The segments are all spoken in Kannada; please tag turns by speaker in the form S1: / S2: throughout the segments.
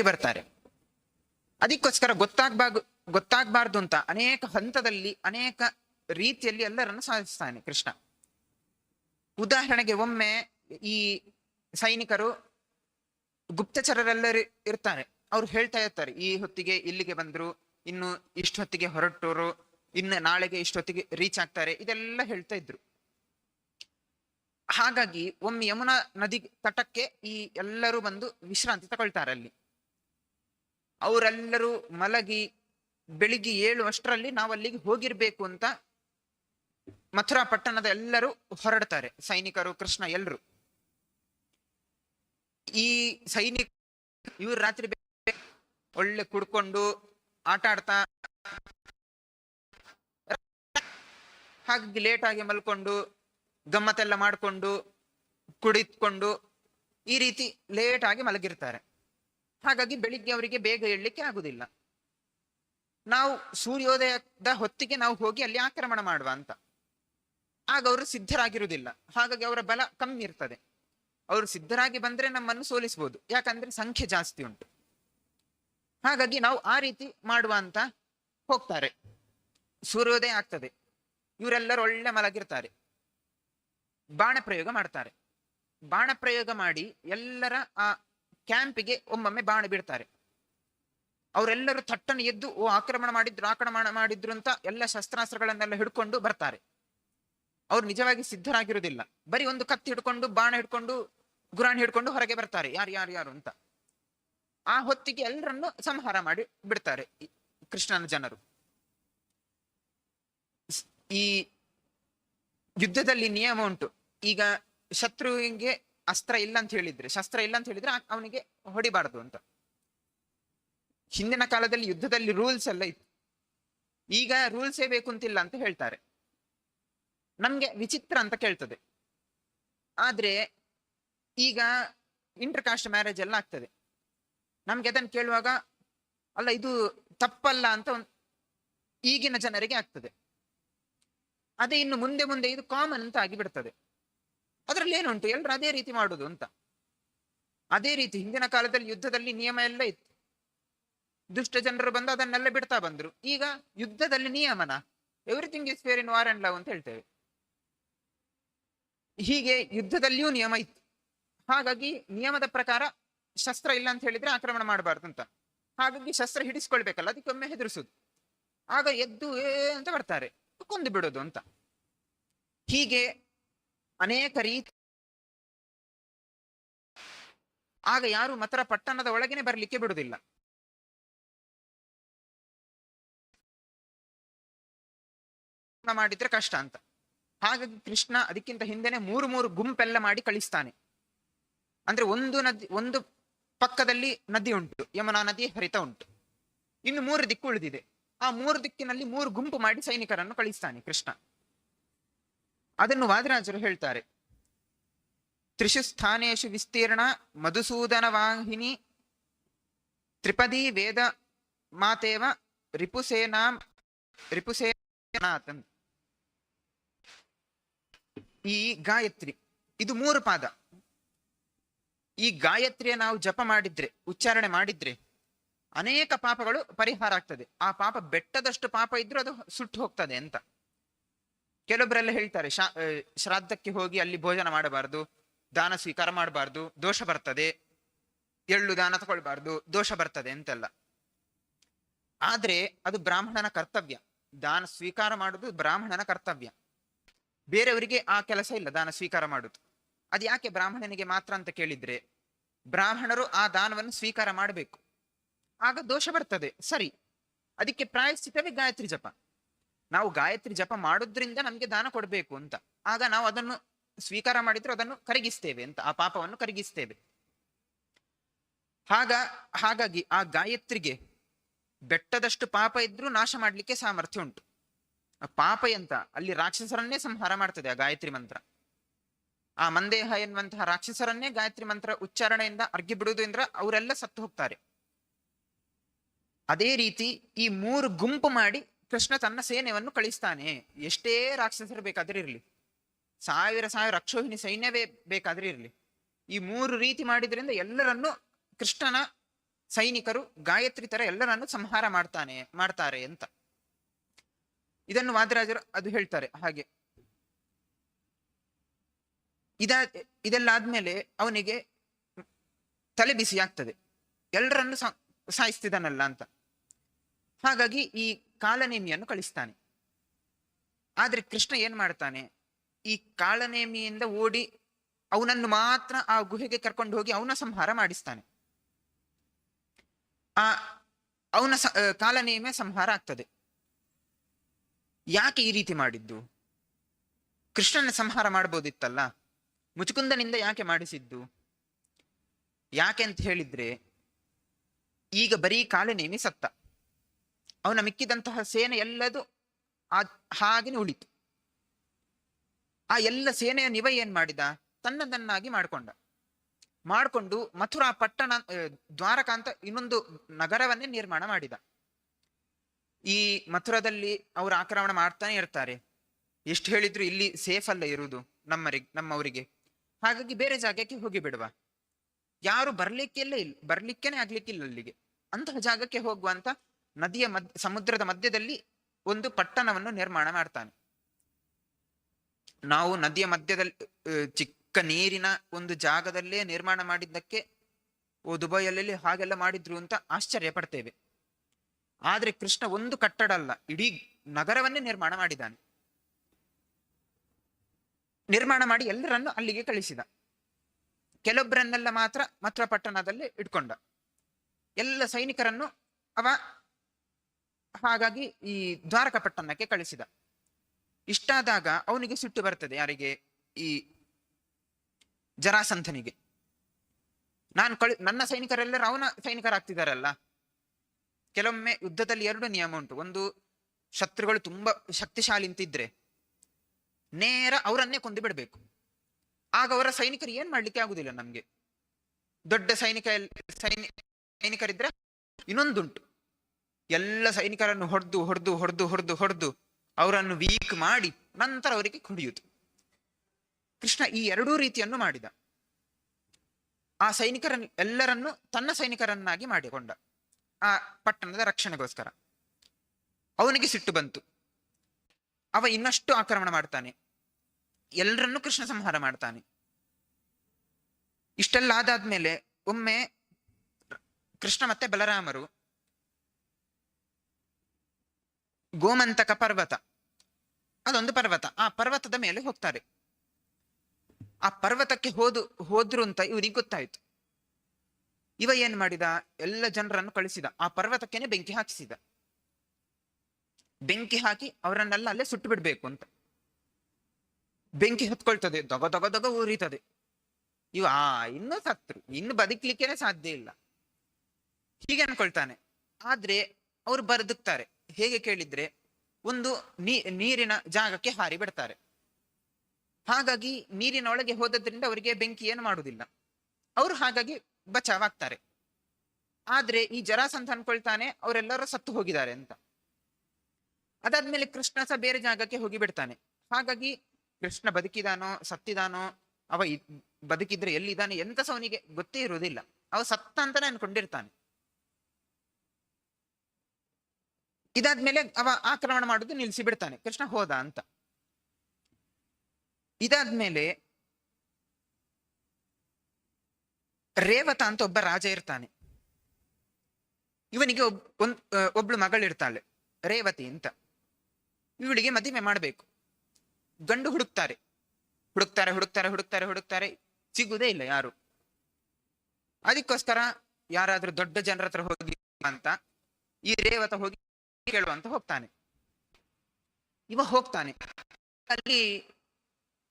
S1: ಬರ್ತಾರೆ. ಅದಕ್ಕೋಸ್ಕರ ಗೊತ್ತಾಗ್ಬಾರ್ದು ಗೊತ್ತಾಗ್ಬಾರ್ದು ಅಂತ ಅನೇಕ ಹಂತದಲ್ಲಿ, ಅನೇಕ ರೀತಿಯಲ್ಲಿ ಎಲ್ಲರನ್ನು ಸಾಧಿಸ್ತಾನೆ ಕೃಷ್ಣ. ಉದಾಹರಣೆಗೆ ಒಮ್ಮೆ ಈ ಸೈನಿಕರು ಗುಪ್ತಚರರೆಲ್ಲರೂ ಇರ್ತಾರೆ. ಅವ್ರು ಹೇಳ್ತಾ ಇರ್ತಾರೆ, ಈ ಹೊತ್ತಿಗೆ ಇಲ್ಲಿಗೆ ಬಂದ್ರು, ಇನ್ನು ಇಷ್ಟು ಹೊತ್ತಿಗೆ ಹೊರಟೋರು, ಇನ್ನು ನಾಳೆಗೆ ಇಷ್ಟೊತ್ತಿಗೆ ರೀಚ್ ಆಗ್ತಾರೆ, ಇದೆಲ್ಲ ಹೇಳ್ತಾ ಇದ್ರು. ಹಾಗಾಗಿ ಒಮ್ಮೆ ಯಮುನಾ ನದಿ ತಟಕ್ಕೆ ಈ ಎಲ್ಲರೂ ಬಂದು ವಿಶ್ರಾಂತಿ ತಗೊಳ್ತಾರೆ ಅಲ್ಲಿ. ಅವರೆಲ್ಲರೂ ಮಲಗಿ ಬೆಳಿಗ್ಗೆ ಏಳುವಷ್ಟರಲ್ಲಿ ನಾವು ಅಲ್ಲಿಗೆ ಹೋಗಿರ್ಬೇಕು ಅಂತ ಮಥುರಾ ಪಟ್ಟಣದ ಎಲ್ಲರೂ ಹೊರಡ್ತಾರೆ. ಸೈನಿಕರು, ಕೃಷ್ಣ ಎಲ್ಲರೂ ಈ ಸೈನಿಕ ಇವ್ರು ರಾತ್ರಿ ಒಳ್ಳೆ ಕುಡ್ಕೊಂಡು ಆಟ ಆಡ್ತಾ ಹಾಗಾಗಿ ಲೇಟ್ ಆಗಿ ಮಲ್ಕೊಂಡು ಗಮ್ಮತ್ತೆಲ್ಲ ಮಾಡ್ಕೊಂಡು ಕುಡಿತ್ಕೊಂಡು ಈ ರೀತಿ ಲೇಟ್ ಆಗಿ ಮಲಗಿರ್ತಾರೆ. ಹಾಗಾಗಿ ಬೆಳಿಗ್ಗೆ ಅವರಿಗೆ ಬೇಗ ಏಳ್ಲಿಕ್ಕೆ ಆಗುದಿಲ್ಲ. ನಾವು ಸೂರ್ಯೋದಯದ ಹೊತ್ತಿಗೆ ನಾವು ಹೋಗಿ ಅಲ್ಲಿ ಆಕ್ರಮಣ ಮಾಡುವ ಅಂತ. ಆಗ ಅವರು ಸಿದ್ಧರಾಗಿರುವುದಿಲ್ಲ. ಹಾಗಾಗಿ ಅವರ ಬಲ ಕಮ್ಮಿ ಇರ್ತದೆ. ಅವರು ಸಿದ್ಧರಾಗಿ ಬಂದ್ರೆ ನಮ್ಮನ್ನು ಸೋಲಿಸಬಹುದು ಯಾಕಂದ್ರೆ ಸಂಖ್ಯೆ ಜಾಸ್ತಿ ಉಂಟು. ಹಾಗಾಗಿ ನಾವು ಆ ರೀತಿ ಮಾಡುವ ಅಂತ ಹೋಗ್ತಾರೆ. ಸೂರ್ಯೋದಯ ಆಗ್ತದೆ. ಇವರೆಲ್ಲರೂ ಒಳ್ಳೆ ಮಲಗಿರ್ತಾರೆ. ಬಾಣ ಪ್ರಯೋಗ ಮಾಡ್ತಾರೆ. ಬಾಣ ಪ್ರಯೋಗ ಮಾಡಿ ಎಲ್ಲರ ಆ ಕ್ಯಾಂಪಿಗೆ ಒಮ್ಮೊಮ್ಮೆ ಬಾಣ ಬಿಡ್ತಾರೆ ಅವರೆಲ್ಲರೂ ಥಟ್ಟನೆ ಎದ್ದು, ಓ, ಆಕ್ರಮಣ ಮಾಡಿದ್ರು ಆಕ್ರಮಣ ಮಾಡಿದ್ರು ಅಂತ ಎಲ್ಲ ಶಸ್ತ್ರಾಸ್ತ್ರಗಳನ್ನೆಲ್ಲ ಹಿಡ್ಕೊಂಡು ಬರ್ತಾರೆ. ಅವ್ರು ನಿಜವಾಗಿ ಸಿದ್ಧರಾಗಿರುವುದಿಲ್ಲ. ಬರೀ ಒಂದು ಕತ್ತಿ ಹಿಡ್ಕೊಂಡು, ಬಾಣ ಹಿಡ್ಕೊಂಡು, ಗುರಾಣಿ ಹಿಡ್ಕೊಂಡು ಹೊರಗೆ ಬರ್ತಾರೆ. ಯಾರು ಯಾರು ಯಾರು ಅಂತ. ಆ ಹೊತ್ತಿಗೆ ಎಲ್ಲರನ್ನು ಸಂಹಾರ ಮಾಡಿ ಬಿಡ್ತಾರೆ ಕೃಷ್ಣನ ಜನರು. ಈ ಯುದ್ಧದಲ್ಲಿ ನಿಯಮ ಉಂಟು. ಈಗ ಶತ್ರುವಿಗೆ ಅಸ್ತ್ರ ಇಲ್ಲ ಅಂತ ಹೇಳಿದ್ರೆ, ಶಸ್ತ್ರ ಇಲ್ಲ ಅಂತ ಹೇಳಿದ್ರೆ ಅವನಿಗೆ ಹೊಡಿಬಾರ್ದು ಅಂತ. ಹಿಂದಿನ ಕಾಲದಲ್ಲಿ ಯುದ್ಧದಲ್ಲಿ ರೂಲ್ಸ್ ಎಲ್ಲ ಇತ್ತು. ಈಗ ರೂಲ್ಸೇ ಬೇಕು ಅಂತಿಲ್ಲ ಅಂತ ಹೇಳ್ತಾರೆ. ನಮ್ಗೆ ವಿಚಿತ್ರ ಅಂತ ಕೇಳ್ತದೆ. ಆದ್ರೆ ಈಗ ಇಂಟರ್ ಕಾಸ್ಟ್ ಮ್ಯಾರೇಜ್ ಎಲ್ಲ ಆಗ್ತದೆ. ನಮ್ಗೆ ಅದನ್ನು ಕೇಳುವಾಗ, ಅಲ್ಲ ಇದು ತಪ್ಪಲ್ಲ ಅಂತ ಈಗಿನ ಜನರಿಗೆ ಆಗ್ತದೆ. ಅದೇ ಇನ್ನು ಮುಂದೆ ಮುಂದೆ ಇದು ಕಾಮನ್ ಅಂತ ಆಗಿಬಿಡ್ತದೆ. ಅದ್ರಲ್ಲಿ ಏನುಂಟು? ಎಲ್ಲರೂ ಅದೇ ರೀತಿ ಮಾಡುದು ಅಂತ. ಅದೇ ರೀತಿ ಹಿಂದಿನ ಕಾಲದಲ್ಲಿ ಯುದ್ಧದಲ್ಲಿ ನಿಯಮ ಎಲ್ಲ ಇತ್ತು. ದುಷ್ಟ ಜನರು ಬಂದು ಅದನ್ನೆಲ್ಲ ಬಿಡ್ತಾ ಬಂದ್ರು. ಈಗ ಯುದ್ಧದಲ್ಲಿ ನಿಯಮನ everything is fair in war and love ಅಂತ ಹೇಳ್ತೇವೆ. ಹೀಗೆ ಯುದ್ಧದಲ್ಲಿಯೂ ನಿಯಮ ಇತ್ತು. ಹಾಗಾಗಿ ನಿಯಮದ ಪ್ರಕಾರ ಶಸ್ತ್ರ ಇಲ್ಲ ಅಂತ ಹೇಳಿದ್ರೆ ಆಕ್ರಮಣ ಮಾಡಬಾರ್ದು ಅಂತ. ಹಾಗಾಗಿ ಶಸ್ತ್ರ ಹಿಡಿಸ್ಕೊಳ್ಬೇಕಲ್ಲ ಅದಕ್ಕೊಮ್ಮೆ ಹೆದರಿಸುದು. ಆಗ ಎದ್ದು ಏ ಅಂತ ಬರ್ತಾರೆ. ಕೊಂದು ಬಿಡೋದು ಅಂತ. ಹೀಗೆ ಅನೇಕ ರೀತಿ ಆಗ ಯಾರು ಮಾತ್ರ ಪಟ್ಟಣದ ಒಳಗೇನೆ ಬರಲಿಕ್ಕೆ ಬಿಡುವುದಿಲ್ಲ. ಮಾಡಿದ್ರೆ ಕಷ್ಟ ಅಂತ. ಹಾಗಾಗಿ ಕೃಷ್ಣ ಅದಕ್ಕಿಂತ ಹಿಂದೆನೆ ಮೂರು ಮೂರು ಗುಂಪೆಲ್ಲ ಮಾಡಿ ಕಳಿಸ್ತಾನೆ. ಅಂದ್ರೆ ಒಂದು ನದಿ, ಒಂದು ಪಕ್ಕದಲ್ಲಿ ನದಿ ಉಂಟು, ಯಮುನಾ ನದಿ ಹರಿತ ಉಂಟು. ಇನ್ನು ಮೂರು ದಿಕ್ಕು ಉಳಿದಿದೆ. ಆ ಮೂರು ದಿಕ್ಕಿನಲ್ಲಿ ಮೂರು ಗುಂಪು ಮಾಡಿ ಸೈನಿಕರನ್ನು ಕಳಿಸ್ತಾನೆ ಕೃಷ್ಣ. ಅದನ್ನು ವಾದರಾಜರು ಹೇಳ್ತಾರೆ. ತ್ರಿಷು ಸ್ಥಾನೇಶು ವಿಸ್ತೀರ್ಣ ಮಧುಸೂದನ ವಾಹಿನಿ ತ್ರಿಪದಿ ವೇದ ಮಾತೇವ ರಿಪುಸೇನಾ ರಿಪುಸೇನಾಥನ್ ಈ ಗಾಯತ್ರಿ, ಇದು ಮೂರು ಪಾದ. ಈ ಗಾಯತ್ರಿಯ ನಾವು ಜಪ ಮಾಡಿದ್ರೆ, ಉಚ್ಚಾರಣೆ ಮಾಡಿದ್ರೆ ಅನೇಕ ಪಾಪಗಳು ಪರಿಹಾರ ಆಗ್ತದೆ. ಆ ಪಾಪ ಬೆಟ್ಟದಷ್ಟು ಪಾಪ ಇದ್ರೂ ಅದು ಸುಟ್ಟು ಹೋಗ್ತದೆ ಅಂತ. ಕೆಲವೊಬ್ಬರೆಲ್ಲ ಹೇಳ್ತಾರೆ ಶ್ರಾದ್ದಕ್ಕೆ ಹೋಗಿ ಅಲ್ಲಿ ಭೋಜನ ಮಾಡಬಾರ್ದು, ದಾನ ಸ್ವೀಕಾರ ಮಾಡಬಾರ್ದು, ದೋಷ ಬರ್ತದೆ, ಎಳ್ಳು ದಾನ ತಗೊಳ್ಬಾರ್ದು, ದೋಷ ಬರ್ತದೆ ಅಂತೆಲ್ಲ. ಆದ್ರೆ ಅದು ಬ್ರಾಹ್ಮಣನ ಕರ್ತವ್ಯ. ದಾನ ಸ್ವೀಕಾರ ಮಾಡುದು ಬ್ರಾಹ್ಮಣನ ಕರ್ತವ್ಯ. ಬೇರೆಯವರಿಗೆ ಆ ಕೆಲಸ ಇಲ್ಲ ದಾನ ಸ್ವೀಕಾರ ಮಾಡುದು. ಅದು ಯಾಕೆ ಬ್ರಾಹ್ಮಣನಿಗೆ ಮಾತ್ರ ಅಂತ ಕೇಳಿದ್ರೆ, ಬ್ರಾಹ್ಮಣರು ಆ ದಾನವನ್ನು ಸ್ವೀಕಾರ ಮಾಡಬೇಕು. ಆಗ ದೋಷ ಬರ್ತದೆ. ಸರಿ. ಅದಕ್ಕೆ ಪ್ರಾಯಶ್ಚಿತವೇ ಗಾಯತ್ರಿ ಜಪ. ನಾವು ಗಾಯತ್ರಿ ಜಪ ಮಾಡೋದ್ರಿಂದ ನಮ್ಗೆ ದಾನ ಕೊಡಬೇಕು ಅಂತ. ಆಗ ನಾವು ಅದನ್ನು ಸ್ವೀಕಾರ ಮಾಡಿದ್ರೆ ಅದನ್ನು ಕರಗಿಸ್ತೇವೆ ಅಂತ, ಆ ಪಾಪವನ್ನು ಕರಗಿಸ್ತೇವೆ. ಹಾಗ, ಹಾಗಾಗಿ ಆ ಗಾಯತ್ರಿಗೆ ಬೆಟ್ಟದಷ್ಟು ಪಾಪ ಇದ್ರೂ ನಾಶ ಮಾಡಲಿಕ್ಕೆ ಸಾಮರ್ಥ್ಯ ಉಂಟು. ಪಾಪ ಎಂತ? ಅಲ್ಲಿ ರಾಕ್ಷಸರನ್ನೇ ಸಂಹಾರ ಮಾಡ್ತದೆ ಆ ಗಾಯತ್ರಿ ಮಂತ್ರ. ಆ ಮಂದೇಹ ಎನ್ನುವಂತಹ ರಾಕ್ಷಸರನ್ನೇ ಗಾಯತ್ರಿ ಮಂತ್ರ ಉಚ್ಚಾರಣೆಯಿಂದ ಅರ್ಗಿ ಬಿಡುವುದರಿಂದ ಅವರೆಲ್ಲ ಸತ್ತು ಹೋಗ್ತಾರೆ. ಅದೇ ರೀತಿ ಈ ಮೂರು ಗುಂಪು ಮಾಡಿ ಕೃಷ್ಣ ತನ್ನ ಸೇನೆಯನ್ನು ಕಳಿಸ್ತಾನೆ. ಎಷ್ಟೇ ರಾಕ್ಷಸರು ಬೇಕಾದ್ರೆ ಇರಲಿ. ಸಾವಿರ ಸಾವಿರ ರಕ್ಷೋಹಿಣಿ ಸೈನ್ಯವೇ ಬೇಕಾದ್ರೆ ಇರಲಿ. ಈ ಮೂರು ರೀತಿ ಮಾಡಿದ್ರಿಂದ ಎಲ್ಲರನ್ನು ಕೃಷ್ಣನ ಸೈನಿಕರು, ಗಾಯತ್ರಿ ತರ ಎಲ್ಲರನ್ನು ಸಂಹಾರ ಮಾಡ್ತಾನೆ, ಮಾಡ್ತಾರೆ ಅಂತ. ಇದನ್ನು ವಾದರಾಜರು ಅದು ಹೇಳ್ತಾರೆ ಹಾಗೆ. ಇದ, ಇದೆಲ್ಲಾದ್ಮೇಲೆ ಅವನಿಗೆ ತಲೆ ಬಿಸಿ ಆಗ್ತದೆ ಎಲ್ಲರನ್ನು ಸಾಯಿಸ್ತಿದ್ದಾನಲ್ಲ ಅಂತ. ಹಾಗಾಗಿ ಈ ಕಾಲನೇಮಿಯನ್ನು ಕಳಿಸ್ತಾನೆ. ಆದ್ರೆ ಕೃಷ್ಣ ಏನ್ ಮಾಡ್ತಾನೆ? ಈ ಕಾಳನೇಮಿಯಿಂದ ಓಡಿ ಅವನನ್ನು ಮಾತ್ರ ಆ ಗುಹೆಗೆ ಕರ್ಕೊಂಡು ಹೋಗಿ ಅವನ ಸಂಹಾರ ಮಾಡಿಸ್ತಾನೆ. ಆ ಅವನ ಕಾಲನೇಮಿಯ ಸಂಹಾರ ಆಗ್ತದೆ. ಯಾಕೆ ಈ ರೀತಿ ಮಾಡಿದ್ದು? ಕೃಷ್ಣನ ಸಂಹಾರ ಮಾಡ್ಬೋದಿತ್ತಲ್ಲ? ಮುಚುಕುಂದನಿಂದ ಯಾಕೆ ಮಾಡಿಸಿದ್ದು? ಯಾಕೆ ಅಂತ ಹೇಳಿದ್ರೆ, ಈಗ ಬರೀ ಕಾಲನೇಮಿ ಸತ್ತ. ಅವನ ಮಿಕ್ಕಿದಂತಹ ಸೇನೆ ಎಲ್ಲದು ಆ ಹಾಗೆ ಉಳಿತು. ಆ ಎಲ್ಲ ಸೇನೆಯ ನಿವ ಏನ್ ಮಾಡಿದ? ತನ್ನದನ್ನಾಗಿ ಮಾಡಿಕೊಂಡ. ಮಾಡ್ಕೊಂಡು ಮಥುರಾ ಪಟ್ಟಣ ದ್ವಾರಕಾ ಅಂತ ಇನ್ನೊಂದು ನಗರವನ್ನೇ ನಿರ್ಮಾಣ ಮಾಡಿದ. ಈ ಮಥುರದಲ್ಲಿ ಅವರು ಆಕ್ರಮಣ ಮಾಡ್ತಾನೆ ಇರ್ತಾರೆ. ಎಷ್ಟು ಹೇಳಿದ್ರು ಇಲ್ಲಿ ಸೇಫ್ ಅಲ್ಲ ಇರುವುದು ನಮ್ಮರಿಗೆ ನಮ್ಮವರಿಗೆ. ಹಾಗಾಗಿ ಬೇರೆ ಜಾಗಕ್ಕೆ ಹೋಗಿ ಬಿಡುವ. ಯಾರು ಬರ್ಲಿಕ್ಕೆಲ್ಲ ಇಲ್ಲ ಬರ್ಲಿಕ್ಕೆನೆ ಆಗ್ಲಿಕ್ಕಿಲ್ಲ ಅಲ್ಲಿಗೆ. ಅಂತಹ ಜಾಗಕ್ಕೆ ಹೋಗುವಂತ ನದಿಯ ಮದ್, ಸಮುದ್ರದ ಮಧ್ಯದಲ್ಲಿ ಒಂದು ಪಟ್ಟಣವನ್ನು ನಿರ್ಮಾಣ ಮಾಡ್ತಾನೆ. ನಾವು ನದಿಯ ಮಧ್ಯದಲ್ಲಿ ಚಿಕ್ಕ ನೀರಿನ ಒಂದು ಜಾಗದಲ್ಲೇ ನಿರ್ಮಾಣ ಮಾಡಿದ್ದಕ್ಕೆ, ಓ ದುಬೈಯಲ್ಲಿ ಹಾಗೆಲ್ಲ ಮಾಡಿದ್ರು ಅಂತ ಆಶ್ಚರ್ಯ ಪಡ್ತೇವೆ. ಆದ್ರೆ ಕೃಷ್ಣ ಒಂದು ಕಟ್ಟಡ ಅಲ್ಲ, ಇಡೀ ನಗರವನ್ನೇ ನಿರ್ಮಾಣ ಮಾಡಿದ್ದಾನೆ. ನಿರ್ಮಾಣ ಮಾಡಿ ಎಲ್ಲರನ್ನು ಅಲ್ಲಿಗೆ ಕಳಿಸಿದ. ಕೆಲವೊಬ್ಬರನ್ನೆಲ್ಲ ಮಾತ್ರ ಮಥುರಾ ಪಟ್ಟಣದಲ್ಲಿ ಇಟ್ಕೊಂಡ. ಎಲ್ಲ ಸೈನಿಕರನ್ನು ಅವ ಹಾಗಾಗಿ ಈ ದ್ವಾರಕ ಪಟ್ಟಣಕ್ಕೆ ಕಳಿಸಿದ. ಇಷ್ಟಾದಾಗ ಅವನಿಗೆ ಸಿಟ್ಟು ಬರ್ತದೆ ಯಾರಿಗೆ? ಈ ಜರಾಸಂಧನಿಗೆ. ನಾನು ಕಳಿ, ನನ್ನ ಸೈನಿಕರೆಲ್ಲರೂ ಅವನ ಸೈನಿಕರಾಗ್ತಿದಾರಲ್ಲ. ಕೆಲವೊಮ್ಮೆ ಯುದ್ಧದಲ್ಲಿ ಎರಡು ನಿಯಮ ಉಂಟು. ಒಂದು ಶತ್ರುಗಳು ತುಂಬಾ ಶಕ್ತಿಶಾಲಿ ಅಂತಿದ್ರೆ ನೇರ ಅವರನ್ನೇ ಕೊಂದು ಬಿಡಬೇಕು. ಆಗ ಅವರ ಸೈನಿಕರು ಏನ್ ಮಾಡ್ಲಿಕ್ಕೆ ಆಗುದಿಲ್ಲ ನಮ್ಗೆ. ದೊಡ್ಡ ಸೈನಿಕ, ಸೈನಿ, ಸೈನಿಕರಿದ್ರೆ ಇನ್ನೊಂದುಂಟು. ಎಲ್ಲ ಸೈನಿಕರನ್ನು ಹೊಡೆದು ಹೊಡೆದು ಹೊಡೆದು ಹೊಡೆದು ಹೊಡೆದು ಅವರನ್ನು ವೀಕ್ ಮಾಡಿ ನಂತರ ಅವರಿಗೆ ಕುಡಿಯಿತು ಕೃಷ್ಣ ಈ ಎರಡೂ ರೀತಿಯನ್ನು ಮಾಡಿದ. ಆ ಸೈನಿಕರ ಎಲ್ಲರನ್ನು ತನ್ನ ಸೈನಿಕರನ್ನಾಗಿ ಮಾಡಿಕೊಂಡ. ಆ ಪಟ್ಟಣದ ರಕ್ಷಣೆಗೋಸ್ಕರ. ಅವನಿಗೆ ಸಿಟ್ಟು ಬಂತು. ಅವ ಇನ್ನಷ್ಟು ಆಕ್ರಮಣ ಮಾಡ್ತಾನೆ. ಎಲ್ಲರನ್ನು ಕೃಷ್ಣ ಸಂಹಾರ ಮಾಡ್ತಾನೆ. ಇಷ್ಟೆಲ್ಲ ಆದಾದ್ಮೇಲೆ ಒಮ್ಮೆ ಕೃಷ್ಣ ಮತ್ತೆ ಬಲರಾಮರು ಗೋಮಂತಕ ಪರ್ವತ. ಅದೊಂದು ಪರ್ವತ. ಆ ಪರ್ವತದ ಮೇಲೆ ಹೋಗ್ತಾರೆ. ಆ ಪರ್ವತಕ್ಕೆ ಹೋದು, ಹೋದ್ರು ಅಂತ ಇವನಿಗೆ ಗೊತ್ತಾಯ್ತು. ಇವ ಏನ್ ಮಾಡಿದ? ಎಲ್ಲ ಜನರನ್ನು ಕಳಿಸಿದ. ಆ ಪರ್ವತಕ್ಕೇನೆ ಬೆಂಕಿ ಹಾಕಿಸಿದ. ಬೆಂಕಿ ಹಾಕಿ ಅವರನ್ನೆಲ್ಲ ಅಲ್ಲೇ ಸುಟ್ಟು ಬಿಡ್ಬೇಕು ಅಂತ. ಬೆಂಕಿ ಹೊತ್ಕೊಳ್ತದೆ. ದೊಗ ದೊಗ ದೊಗ ಊರಿತದೆ. ಇವ, ಆ, ಇನ್ನು ಸತ್ರು. ಇನ್ನು ಬದುಕ್ಲಿಕ್ಕೇನೆ ಸಾಧ್ಯ ಇಲ್ಲ. ಹೀಗೆ ಅನ್ಕೊಳ್ತಾನೆ. ಆದ್ರೆ ಅವ್ರು ಬದುಕ್ತಾರೆ ಹೇಗೆ ಕೇಳಿದ್ರೆ ಒಂದು ನೀ, ನೀರಿನ ಜಾಗಕ್ಕೆ ಹಾರಿ ಬಿಡ್ತಾರೆ. ಹಾಗಾಗಿ ನೀರಿನ ಒಳಗೆ ಹೋದದ್ರಿಂದ ಅವರಿಗೆ ಬೆಂಕಿ ಏನು ಮಾಡುವುದಿಲ್ಲ. ಅವರು ಹಾಗಾಗಿ ಬಚಾವಾಗ್ತಾರೆ. ಆದ್ರೆ ಈ ಜರಾಸಂತ ಅನ್ಕೊಳ್ತಾನೆ ಅವರೆಲ್ಲರೂ ಸತ್ತು ಹೋಗಿದ್ದಾರೆ ಅಂತ. ಅದಾದ್ಮೇಲೆ ಕೃಷ್ಣ ಸಹ ಬೇರೆ ಜಾಗಕ್ಕೆ ಹೋಗಿ ಬಿಡ್ತಾನೆ. ಹಾಗಾಗಿ ಕೃಷ್ಣ ಬದುಕಿದಾನೋ, ಸತ್ತಿದಾನೋ, ಅವ ಬದುಕಿದ್ರೆ ಎಲ್ಲಿದ್ದಾನೆ ಎಂತ ಸಹ ಅವನಿಗೆ ಗೊತ್ತೇ ಇರುವುದಿಲ್ಲ. ಅವ ಸತ್ತ ಅಂತಾನೆ ಅನ್ಕೊಂಡಿರ್ತಾನೆ. ಇದಾದ್ಮೇಲೆ ಅವ ಆಕ್ರಮಣ ಮಾಡುದು ನಿಲ್ಲಿಸಿ ಬಿಡ್ತಾನೆ. ಕೃಷ್ಣ ಹೋದ ಅಂತ. ಇದಾದ್ಮೇಲೆ ರೇವತ ಅಂತ ಒಬ್ಬ ರಾಜ ಇರ್ತಾನೆ. ಇವನಿಗೆ ಒಬ್, ಒಂದ್ ಒಬ್ಳು ಮಗಳಿರ್ತಾಳೆ, ರೇವತಿ ಅಂತ. ಇವಳಿಗೆ ಮದುವೆ ಮಾಡಬೇಕು. ಗಂಡು ಹುಡುಕ್ತಾರೆ. ಹುಡುಕ್ತಾರೆ ಹುಡುಕ್ತಾರೆ ಹುಡುಕ್ತಾರೆ ಹುಡುಕ್ತಾರೆ. ಸಿಗುದೇ ಇಲ್ಲ ಯಾರು. ಅದಕ್ಕೋಸ್ಕರ ಯಾರಾದ್ರೂ ದೊಡ್ಡ ಜನರ ಹತ್ರ ಹೋಗಿ ಅಂತ ಈ ರೇವತ ಹೋಗಿ ಕೇಳುವಂತ ಹೋಗ್ತಾನೆ. ಇವ ಹೋಗ್ತಾನೆ. ಅಲ್ಲಿ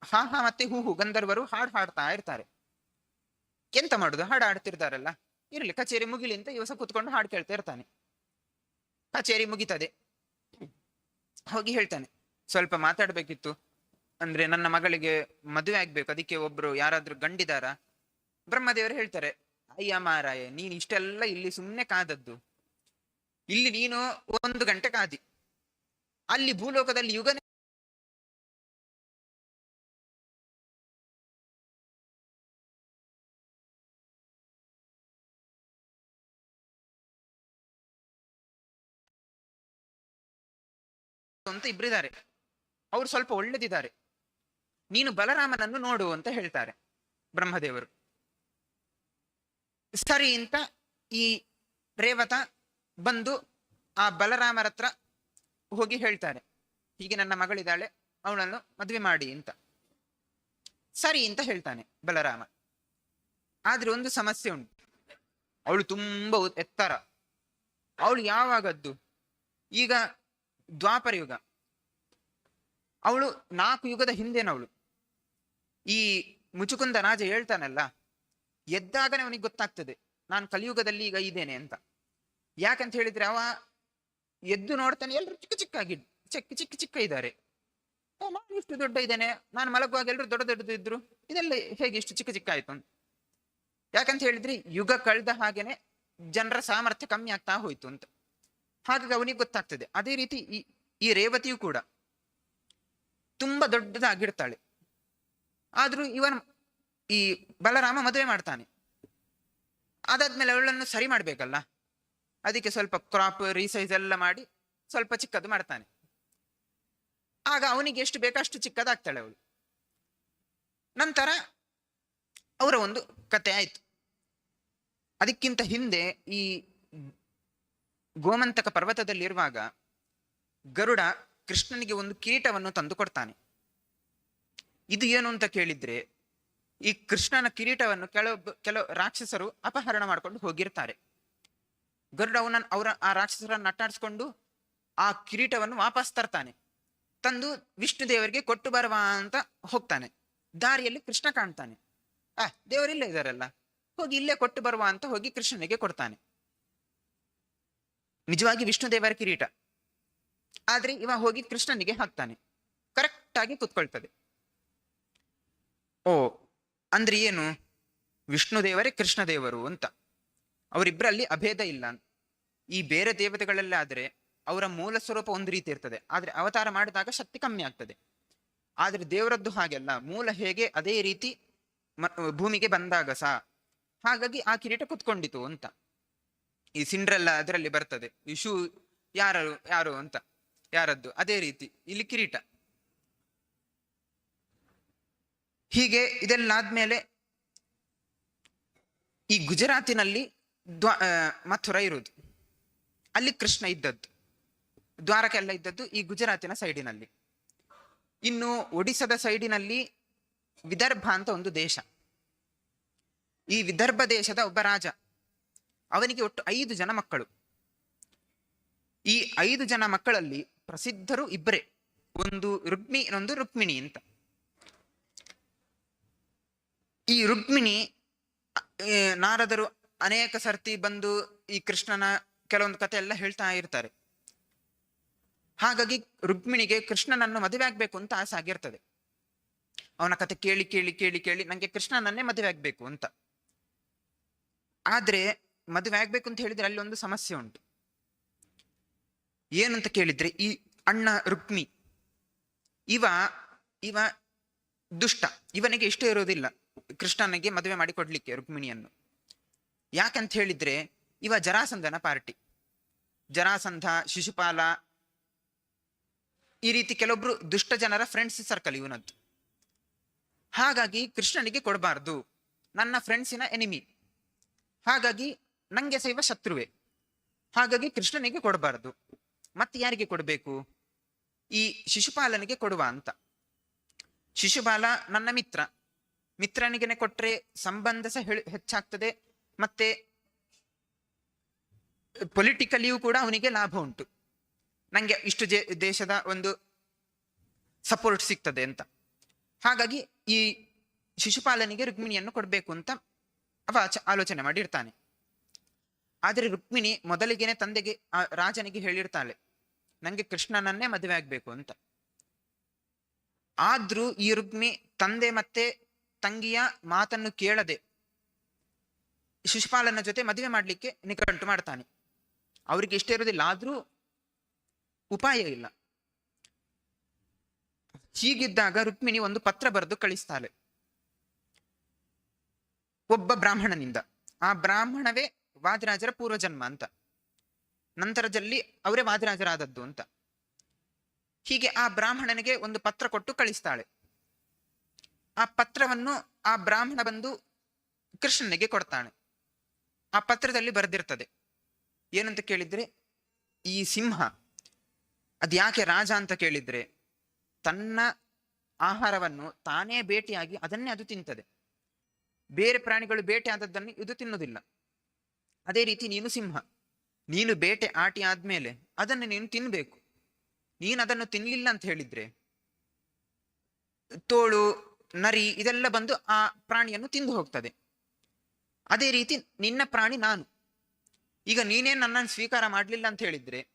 S1: ಹಾ ಹಾ ಮತ್ತೆ ಹೂ ಹೂ ಗಂಧರ್ವರು ಹಾಡು ಹಾಡ್ತಾ ಇರ್ತಾರೆ. ಎಂತ ಮಾಡುದು? ಹಾಡು ಹಾಡ್ತಿರ್ತಾರಲ್ಲ. ಇರ್ಲಿ, ಕಚೇರಿ ಮುಗಿಲಿ ಅಂತ ಇವಸ ಕುತ್ಕೊಂಡು ಹಾಡು ಕೇಳ್ತಾ ಇರ್ತಾನೆ. ಕಚೇರಿ ಮುಗಿತದೆ. ಹೋಗಿ ಹೇಳ್ತಾನೆ. ಸ್ವಲ್ಪ ಮಾತಾಡ್ಬೇಕಿತ್ತು. ಅಂದ್ರೆ ನನ್ನ ಮಗಳಿಗೆ ಮದುವೆ ಆಗ್ಬೇಕು. ಅದಕ್ಕೆ ಒಬ್ರು ಯಾರಾದ್ರೂ ಗಂಡಿದಾರ? ಬ್ರಹ್ಮದೇವರು ಹೇಳ್ತಾರೆ, ಅಯ್ಯ ಮಾರಾಯ, ನೀನ್ ಇಷ್ಟೆಲ್ಲ ಇಲ್ಲಿ ಸುಮ್ನೆ ಕಾದದ್ದು. ಇಲ್ಲಿ ನೀನು ಒಂದು ಗಂಟೆ ಕಾದಿ ಅಲ್ಲಿ ಭೂಲೋಕದಲ್ಲಿ ಯುಗ ಅಂತ ಇಬ್ಬರಿದ್ದಾರೆ ಅವ್ರು ಸ್ವಲ್ಪ ಒಳ್ಳೆದಿದ್ದಾರೆ. ನೀನು ಬಲರಾಮನನ್ನು ನೋಡು ಅಂತ ಹೇಳ್ತಾರೆ ಬ್ರಹ್ಮದೇವರು. ಸರಿ ಅಂತ ಈ ರೇವತ ಬಂದು ಆ ಬಲರಾಮರ ಹತ್ರ ಹೋಗಿ ಹೇಳ್ತಾರೆ. ಹೀಗೆ ನನ್ನ ಮಗಳಿದ್ದಾಳೆ, ಅವಳನ್ನು ಮದುವೆ ಮಾಡಿ ಅಂತ. ಸರಿ ಅಂತ ಹೇಳ್ತಾನೆ ಬಲರಾಮ. ಆದ್ರೆ ಒಂದು ಸಮಸ್ಯೆ ಉಂಟು. ಅವಳು ತುಂಬಾ ಎತ್ತರ. ಅವಳು ಯಾವಾಗದ್ದು? ಈಗ ದ್ವಾಪರ ಯುಗ. ಅವಳು ನಾಲ್ಕು ಯುಗದ ಹಿಂದೆನವಳು. ಈ ಮುಚುಕುಂದ ರಾಜ ಹೇಳ್ತಾನಲ್ಲ, ಎದ್ದಾಗನೇ ಅವನಿಗೆ ಗೊತ್ತಾಗ್ತದೆ, ನಾನು ಕಲಿಯುಗದಲ್ಲಿ ಈಗ ಇದ್ದೇನೆ ಅಂತ. ಯಾಕಂತ ಹೇಳಿದ್ರೆ ಅವ ಎದ್ದು ನೋಡ್ತಾನೆ, ಎಲ್ರು ಚಿಕ್ಕ ಚಿಕ್ಕ ಆಗಿ ಚಿಕ್ಕ ಚಿಕ್ಕ ಚಿಕ್ಕ ಇದ್ದಾರೆ. ಇಷ್ಟು ದೊಡ್ಡ ಇದ್ದೇನೆ, ನಾನು ಮಲಗುವಾಗ ಎಲ್ಲರೂ ದೊಡ್ಡ ದೊಡ್ಡದು ಇದ್ರು, ಇದೆಲ್ಲ ಹೇಗೆ ಇಷ್ಟು ಚಿಕ್ಕ ಚಿಕ್ಕ ಆಯ್ತು ಅಂತ. ಯಾಕಂತ ಹೇಳಿದ್ರೆ ಯುಗ ಕಳೆದ ಹಾಗೇನೆ ಜನರ ಸಾಮರ್ಥ್ಯ ಕಮ್ಮಿ ಆಗ್ತಾ ಹೋಯ್ತು ಅಂತ. ಹಾಗಾಗಿ ಅವನಿಗೆ ಗೊತ್ತಾಗ್ತದೆ. ಅದೇ ರೀತಿ ಈ ಈ ರೇವತಿಯು ಕೂಡ ತುಂಬಾ ದೊಡ್ಡದಾಗಿಡ್ತಾಳೆ ಆದ್ರೂ ಇವನ್ ಈ ಬಲರಾಮ ಮದುವೆ ಮಾಡ್ತಾನೆ. ಅದಾದ್ಮೇಲೆ ಅವಳನ್ನು ಸರಿ ಮಾಡ್ಬೇಕಲ್ಲ? ಅದಕ್ಕೆ ಸ್ವಲ್ಪ ಕ್ರಾಪ್ ರೀಸೈಜ್ ಎಲ್ಲ ಮಾಡಿ ಸ್ವಲ್ಪ ಚಿಕ್ಕದು ಮಾಡ್ತಾನೆ. ಆಗ ಅವನಿಗೆ ಎಷ್ಟು ಬೇಕಷ್ಟು ಚಿಕ್ಕದಾಗ್ತಾಳೆ ಅವಳು. ನಂತರ ಅವರ ಒಂದು ಕತೆ ಆಯಿತು. ಅದಕ್ಕಿಂತ ಹಿಂದೆ ಈ ಗೋಮಂತಕ ಪರ್ವತದಲ್ಲಿರುವಾಗ ಗರುಡ ಕೃಷ್ಣನಿಗೆ ಒಂದು ಕಿರೀಟವನ್ನು ತಂದು ಕೊಡ್ತಾನೆ. ಇದು ಏನು ಅಂತ ಕೇಳಿದ್ರೆ ಈ ಕೃಷ್ಣನ ಕಿರೀಟವನ್ನು ಕೆಲವೊಬ್ಬ, ಕೆಲವು ರಾಕ್ಷಸರು ಅಪಹರಣ ಮಾಡ್ಕೊಂಡು ಹೋಗಿರ್ತಾರೆ. ಗರುಡ ಅವನ ಅವರ ಆ ರಾಕ್ಷಸರನ್ನು ಅಟ್ಟಾಡಿಸ್ಕೊಂಡು ಆ ಕಿರೀಟವನ್ನು ವಾಪಸ್ ತರ್ತಾನೆ. ತಂದು ವಿಷ್ಣು ದೇವರಿಗೆ ಕೊಟ್ಟು ಬರುವ ಅಂತ ಹೋಗ್ತಾನೆ. ದಾರಿಯಲ್ಲಿ ಕೃಷ್ಣ ಕಾಣ್ತಾನೆ. ಆ ದೇವರಿಲ್ಲೇ ಇದಾರಲ್ಲ. ಹೋಗಿ ಇಲ್ಲೇ ಕೊಟ್ಟು ಬರುವ ಅಂತ ಹೋಗಿ ಕೃಷ್ಣನಿಗೆ ಕೊಡ್ತಾನೆ. ನಿಜವಾಗಿ ವಿಷ್ಣು ದೇವರ ಕಿರೀಟ. ಆದ್ರೆ ಇವ ಹೋಗಿ ಕೃಷ್ಣನಿಗೆ ಹಾಕ್ತಾನೆ. ಕರೆಕ್ಟ್ ಆಗಿ ಕುತ್ಕೊಳ್ತದೆ. ಓ, ಅಂದ್ರೆ ಏನು? ವಿಷ್ಣು ದೇವರೇ ಕೃಷ್ಣ ದೇವರು ಅಂತ. ಅವರಿಬ್ಬರಲ್ಲಿ ಅಭೇದ ಇಲ್ಲ. ಈ ಬೇರೆ ದೇವತೆಗಳೆಲ್ಲ ಆದರೆ ಅವರ ಮೂಲ ಸ್ವರೂಪ ಒಂದು ರೀತಿ ಇರ್ತದೆ. ಆದ್ರೆ ಅವತಾರ ಮಾಡಿದಾಗ ಶಕ್ತಿ ಕಮ್ಮಿ ಆಗ್ತದೆ. ಆದ್ರೆ ದೇವರದ್ದು ಹಾಗೆಲ್ಲ ಮೂಲ ಹೇಗೆ ಅದೇ ರೀತಿ ಭೂಮಿಗೆ ಬಂದಾಗ ಸಹ ಹಾಗಾಗಿ ಆ ಕಿರೀಟ ಕುತ್ಕೊಂಡಿತು ಅಂತ. ಈ ಸಿಂಡ್ರೆಲ್ಲ ಅದರಲ್ಲಿ ಬರ್ತದೆ. ಈ ಶೂ ಯಾರು ಯಾರು ಅಂತ. ಯಾರದ್ದು? ಅದೇ ರೀತಿ ಇಲ್ಲಿ ಕಿರೀಟ. ಹೀಗೆ ಇದೆಲ್ಲಾದ್ಮೇಲೆ ಈ ಗುಜರಾತಿನಲ್ಲಿ ಮಥುರ ಇರುವುದು. ಅಲ್ಲಿ ಕೃಷ್ಣ ಇದ್ದದ್ದು. ದ್ವಾರಕ ಎಲ್ಲ ಇದ್ದದ್ದು ಈ ಗುಜರಾತಿನ ಸೈಡಿನಲ್ಲಿ. ಇನ್ನು ಒಡಿಸದ ಸೈಡಿನಲ್ಲಿ ವಿದರ್ಭ ಅಂತ ಒಂದು ದೇಶ. ಈ ವಿದರ್ಭ ದೇಶದ ಒಬ್ಬ ರಾಜ. ಅವನಿಗೆ ಒಟ್ಟು ಐದು ಜನ ಮಕ್ಕಳು. ಈ ಐದು ಜನ ಮಕ್ಕಳಲ್ಲಿ ಪ್ರಸಿದ್ಧರು ಇಬ್ಬರೇ ಒಂದು ರುಕ್ಮಿ, ಇನ್ನೊಂದು ರುಕ್ಮಿಣಿ ಅಂತ. ಈ ರುಕ್ಮಿಣಿ ನಾರದರು ಅನೇಕ ಸರ್ತಿ ಬಂದು ಈ ಕೃಷ್ಣನ ಕೆಲವೊಂದು ಕಥೆ ಎಲ್ಲ ಹೇಳ್ತಾ ಇರ್ತಾರೆ. ಹಾಗಾಗಿ ರುಕ್ಮಿಣಿಗೆ ಕೃಷ್ಣನನ್ನು ಮದುವೆ ಆಗ್ಬೇಕು ಅಂತ ಆಸೆ ಆಗಿರ್ತದೆ. ಅವನ ಕತೆ ಕೇಳಿ ಕೇಳಿ ಕೇಳಿ ಕೇಳಿ ನಂಗೆ ಕೃಷ್ಣನನ್ನೇ ಮದುವೆ ಆಗ್ಬೇಕು ಅಂತ. ಆದ್ರೆ ಮದುವೆ ಆಗ್ಬೇಕು ಅಂತ ಹೇಳಿದ್ರೆ ಅಲ್ಲಿ ಒಂದು ಸಮಸ್ಯೆ ಉಂಟು. ಏನಂತ ಕೇಳಿದ್ರೆ ಈ ಅಣ್ಣ ರುಕ್ಮಿ, ಇವ ಇವ ದುಷ್ಟ. ಇವನಿಗೆ ಇಷ್ಟ ಇರೋದಿಲ್ಲ. ಕೃಷ್ಣನಿಗೆ ಮದುವೆ ಮಾಡಿ ಕೊಡ್ಲಿಕ್ಕೆ ರುಕ್ಮಿಣಿಯನ್ನು. ಯಾಕಂತ ಹೇಳಿದ್ರೆ ಇವ ಜರಾಸಂಧನ ಪಾರ್ಟಿ. ಜರಾಸಂಧ, ಶಿಶುಪಾಲ, ಈ ರೀತಿ ಕೆಲವೊಬ್ರು ದುಷ್ಟ ಜನರ ಫ್ರೆಂಡ್ಸ್ ಸರ್ಕಲ್ ಇವನದ್ದು. ಹಾಗಾಗಿ ಕೃಷ್ಣನಿಗೆ ಕೊಡಬಾರ್ದು. ನನ್ನ ಫ್ರೆಂಡ್ಸಿನ ಎನಿಮಿ ಹಾಗಾಗಿ ನಂಗೆ ಸೈವ ಶತ್ರುವೆ. ಹಾಗಾಗಿ ಕೃಷ್ಣನಿಗೆ ಕೊಡಬಾರ್ದು. ಮತ್ತೆ ಯಾರಿಗೆ ಕೊಡಬೇಕು? ಈ ಶಿಶುಪಾಲನಿಗೆ ಕೊಡುವ ಅಂತ. ಶಿಶುಪಾಲ ನನ್ನ ಮಿತ್ರ. ಮಿತ್ರನಿಗೆನೆ ಕೊಟ್ರೆ ಸಂಬಂಧ ಸಹ ಹೆಚ್ಚಾಗ್ತದೆ. ಮತ್ತೆ ಪೊಲಿಟಿಕಲಿಯೂ ಕೂಡ ಅವನಿಗೆ ಲಾಭ ಉಂಟು. ನನಗೆ ಇಷ್ಟು ದೇಶದ ಒಂದು ಸಪೋರ್ಟ್ ಸಿಗ್ತದೆ ಅಂತ. ಹಾಗಾಗಿ ಈ ಶಿಶುಪಾಲನಿಗೆ ರುಕ್ಮಿಣಿಯನ್ನು ಕೊಡಬೇಕು ಅಂತ ಅವ ಆಲೋಚನೆ ಮಾಡಿರ್ತಾನೆ. ಆದರೆ ರುಕ್ಮಿಣಿ ಮೊದಲಿಗೆನೆ ತಂದೆಗೆ ರಾಜನಿಗೆ ಹೇಳಿರ್ತಾಳೆ ನನಗೆ ಕೃಷ್ಣನನ್ನೇ ಮದುವೆ ಆಗಬೇಕು ಅಂತ. ಆದ್ರೂ ಈ ರುಕ್ಮಿ ತಂದೆ ಮತ್ತೆ ತಂಗಿಯ ಮಾತನ್ನು ಕೇಳದೆ ಶಿಶುಪಾಲನ ಜೊತೆ ಮದುವೆ ಮಾಡಲಿಕ್ಕೆ ನಿಕಂಟು ಮಾಡ್ತಾನೆ. ಅವರಿಗೆ ಇಷ್ಟ ಇರೋದಿಲ್ಲ ಆದರೂ ಉಪಾಯ ಇಲ್ಲ. ಹೀಗಿದ್ದಾಗ ರುಕ್ಮಿಣಿ ಒಂದು ಪತ್ರ ಬರೆದು ಕಳಿಸ್ತಾಳೆ. ಒಬ್ಬ ಬ್ರಾಹ್ಮಣನಿಂದ. ಆ ಬ್ರಾಹ್ಮಣವೇ ವಾದರಾಜರ ಪೂರ್ವಜನ್ಮ ಅಂತ. ನಂತರದಲ್ಲಿ ಅವರೇ ವಾದರಾಜರಾದದ್ದು ಅಂತ. ಹೀಗೆ ಆ ಬ್ರಾಹ್ಮಣನಿಗೆ ಒಂದು ಪತ್ರ ಕೊಟ್ಟು ಕಳಿಸ್ತಾಳೆ. ಆ ಪತ್ರವನ್ನು ಆ ಬ್ರಾಹ್ಮಣ ಬಂದು ಕೃಷ್ಣನಿಗೆ ಕೊಡ್ತಾನೆ ಆ ಪತ್ರದಲ್ಲಿ ಬರೆದಿರ್ತದೆ. ಏನಂತ ಕೇಳಿದ್ರೆ, ಈ ಸಿಂಹ ಅದ್ಯಾಕೆ ರಾಜ ಅಂತ ಕೇಳಿದ್ರೆ, ತನ್ನ ಆಹಾರವನ್ನು ತಾನೇ ಬೇಟೆಯಾಗಿ ಅದನ್ನೇ ಅದು ತಿಂತದೆ. ಬೇರೆ ಪ್ರಾಣಿಗಳು ಬೇಟೆ ಆದದ್ದನ್ನು ಇದು ತಿನ್ನುವುದಿಲ್ಲ. ಅದೇ ರೀತಿ ನೀನು ಸಿಂಹ, ನೀನು ಬೇಟೆ ಆಟಿ ಆದ್ಮೇಲೆ ಅದನ್ನು ನೀನು ತಿನ್ಬೇಕು. ನೀನು ಅದನ್ನು ತಿನ್ನಲಿಲ್ಲ ಅಂತ ಹೇಳಿದ್ರೆ, ತೋಳು, ನರಿ ಇದೆಲ್ಲ ಬಂದು ಆ ಪ್ರಾಣಿಯನ್ನು ತಿಂದು ಹೋಗ್ತದೆ. ಅದೇ ರೀತಿ ನಿನ್ನ ಪ್ರಾಣಿ ನಾನು. ಈಗ ನೀನೇ ನನ್ನನ್ನು ಸ್ವೀಕಾರ ಮಾಡಲಿಲ್ಲ ಅಂತ ಹೇಳಿದ್ರೆ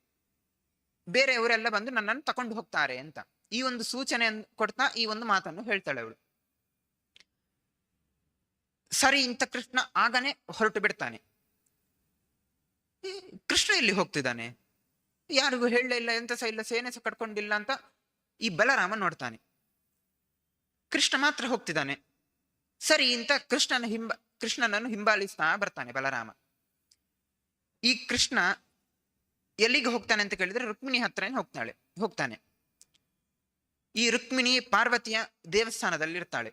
S1: ಬೇರೆಯವರೆಲ್ಲ ಬಂದು ನನ್ನನ್ನು ತಕೊಂಡು ಹೋಗ್ತಾರೆ ಅಂತ. ಈ ಒಂದು ಸೂಚನೆ ಕೊಡ್ತಾ ಈ ಒಂದು ಮಾತನ್ನು ಹೇಳ್ತಾಳೆ ಅವಳು. ಸರಿ, ಇಂಥ ಕೃಷ್ಣ ಆಗನೆ ಹೊರಟು ಬಿಡ್ತಾನೆ. ಕೃಷ್ಣ ಎಲ್ಲಿ ಹೋಗ್ತಿದ್ದಾನೆ? ಯಾರಿಗೂ ಹೇಳಲೇ ಇಲ್ಲ ಎಂತ ಸಹ ಇಲ್ಲ, ಸೇನೆ ಸಹ ಕಟ್ಕೊಂಡಿಲ್ಲ ಅಂತ ಈ ಬಲರಾಮ ನೋಡ್ತಾನೆ. ಕೃಷ್ಣ ಮಾತ್ರ ಹೋಗ್ತಿದ್ದಾನೆ. ಸರಿ ಇಂತ ಕೃಷ್ಣನ ಹಿಂಬ, ಕೃಷ್ಣನನ್ನು ಹಿಂಬಾಲಿಸ್ತಾ ಬರ್ತಾನೆ ಬಲರಾಮ. ಈ ಕೃಷ್ಣ ಎಲ್ಲಿಗೆ ಹೋಗ್ತಾನೆ ಅಂತ ಕೇಳಿದ್ರೆ ರುಕ್ಮಿಣಿ ಹತ್ರನೇ ಹೋಗ್ತಾಳೆ, ಹೋಗ್ತಾನೆ. ಈ ರುಕ್ಮಿಣಿ ಪಾರ್ವತಿಯ ದೇವಸ್ಥಾನದಲ್ಲಿ ಇರ್ತಾಳೆ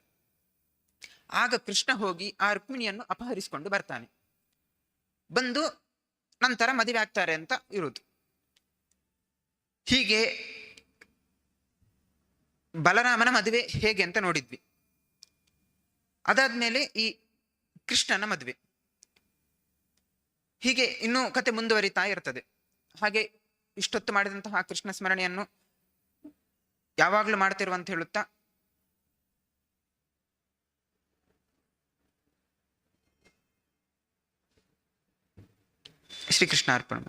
S1: ಆಗ ಕೃಷ್ಣ ಹೋಗಿ ಆ ರುಕ್ಮಿಣಿಯನ್ನು ಅಪಹರಿಸಿಕೊಂಡು ಬರ್ತಾನೆ. ಬಂದು ನಂತರ ಮದುವೆ ಆಗ್ತಾರೆ ಅಂತ ಇರುವುದು. ಹೀಗೆ ಬಲರಾಮನ ಮದುವೆ ಹೇಗೆ ಅಂತ ನೋಡಿದ್ವಿ. ಅದಾದ್ಮೇಲೆ ಈ ಕೃಷ್ಣನ ಮದುವೆ. ಹೀಗೆ ಇನ್ನೂ ಕತೆ ಮುಂದುವರಿತಾ ಇರ್ತದೆ. ಹಾಗೆ ಇಷ್ಟೊತ್ತು ಮಾಡಿದಂತಹ ಕೃಷ್ಣ ಸ್ಮರಣೆಯನ್ನು ಯಾವಾಗಲೂ ಮಾಡ್ತಿರುವಂತ ಹೇಳುತ್ತಾ? ಶ್ರೀಕೃಷ್ಣ ಅರ್ಪಣ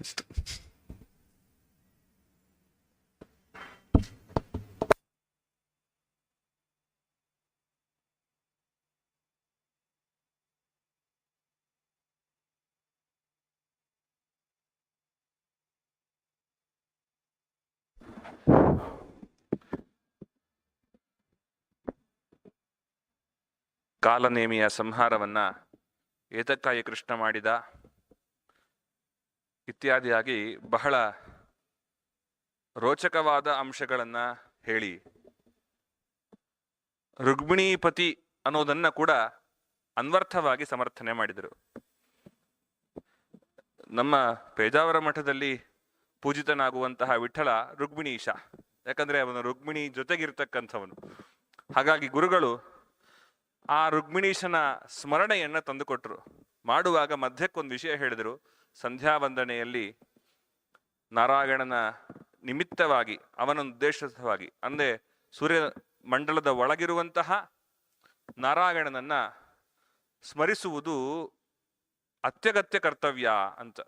S2: ಕಾಲನೇಮಿಯ ಸಂಹಾರವನ್ನ ಏತಕ್ಕಾಗಿ ಕೃಷ್ಣ ಮಾಡಿದ? ಇತ್ಯಾದಿಯಾಗಿ ಬಹಳ ರೋಚಕವಾದ ಅಂಶಗಳನ್ನು ಹೇಳಿ. ರುಗ್ಮಿಣೀಪತಿ ಅನ್ನೋದನ್ನ ಕೂಡ ಅನ್ವರ್ಥವಾಗಿ ಸಮರ್ಥನೆ ಮಾಡಿದರು. ನಮ್ಮ ಪೇಜಾವರ ಮಠದಲ್ಲಿ ಪೂಜಿತನಾಗುವಂತಹ ವಿಠಲ ರುಗ್ಮಿಣೀಶ, ಯಾಕಂದ್ರೆ ಅವನು ರುಗ್ಮಿಣಿ ಜೊತೆಗಿರ್ತಕ್ಕಂಥವನು. ಹಾಗಾಗಿ ಗುರುಗಳು ಆ ರುಗ್ಮಿಣೀಶನ ಸ್ಮರಣೆಯನ್ನು ತಂದುಕೊಟ್ರು. ಮಾಡುವಾಗ ಮಧ್ಯಕ್ಕೊಂದು ವಿಷಯ ಹೇಳಿದರು. ಸಂಧ್ಯಾ ವಂದನೆಯಲ್ಲಿ ನಾರಾಯಣನ ನಿಮಿತ್ತವಾಗಿ ಅವನ ಉದ್ದೇಶವಾಗಿ ಅಂದರೆ ಸೂರ್ಯ ಮಂಡಲದ ಒಳಗಿರುವಂತಹ ನಾರಾಯಣನನ್ನು ಸ್ಮರಿಸುವುದು ಅತ್ಯಗತ್ಯ ಕರ್ತವ್ಯ ಅಂತ.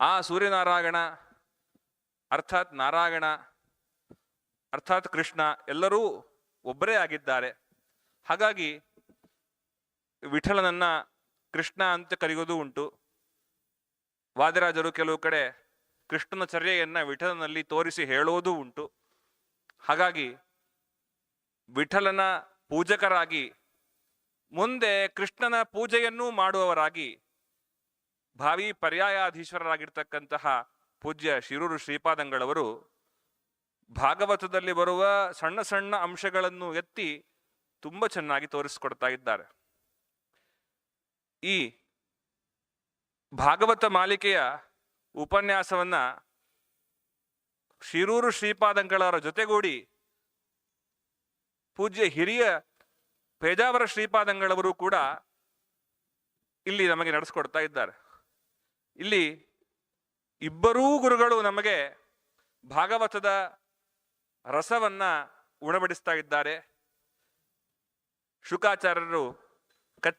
S2: ಆ ಸೂರ್ಯನಾರಾಯಣ, ಅರ್ಥಾತ್ ನಾರಾಯಣ, ಅರ್ಥಾತ್ ಕೃಷ್ಣ ಎಲ್ಲರೂ ಒಬ್ಬರೇ ಆಗಿದ್ದಾರೆ. ಹಾಗಾಗಿ ವಿಠಲನನ್ನ ಕೃಷ್ಣ ಅಂತ ಕರೆಯೋದು ಉಂಟು. ವಾದಿರಾಜರು ಕೆಲವು ಕಡೆ ಕೃಷ್ಣನ ಚರ್ಯೆಯನ್ನ ವಿಠಲನಲ್ಲಿ ತೋರಿಸಿ ಹೇಳೋದು ಉಂಟು. ಹಾಗಾಗಿ ವಿಠಲನ ಪೂಜಕರಾಗಿ ಮುಂದೆ ಕೃಷ್ಣನ ಪೂಜೆಯನ್ನೂ ಮಾಡುವವರಾಗಿ ಭಾವಿ ಪರ್ಯಾಯಾಧೀಶ್ವರರಾಗಿರ್ತಕ್ಕಂತಹ ಪೂಜ್ಯ ಶಿರೂರು ಶ್ರೀಪಾದಂಗಳವರು ಭಾಗವತದಲ್ಲಿ ಬರುವ ಸಣ್ಣ ಸಣ್ಣ ಅಂಶಗಳನ್ನು ಎತ್ತಿ ತುಂಬ ಚೆನ್ನಾಗಿ ತೋರಿಸ್ಕೊಡ್ತಾ ಇದ್ದಾರೆ ಈ ಭಾಗವತ ಮಾಲಿಕೆಯ ಉಪನ್ಯಾಸವನ್ನ ಶಿರೂರು ಶ್ರೀಪಾದಂಗಳವರ ಜೊತೆಗೂಡಿ ಪೂಜ್ಯ ಹಿರಿಯ ಪೇಜಾವರ ಶ್ರೀಪಾದಂಗಳವರು ಕೂಡ ಇಲ್ಲಿ ನಮಗೆ ನಡೆಸ್ಕೊಡ್ತಾ ಇದ್ದಾರೆ ಇಲ್ಲಿ ಇಬ್ಬರೂ ಗುರುಗಳು ನಮಗೆ ಭಾಗವತದ ರಸವನ್ನ ಉಣಬಡಿಸ್ತಾ ಇದ್ದಾರೆ ಶುಕಾಚಾರ್ಯರು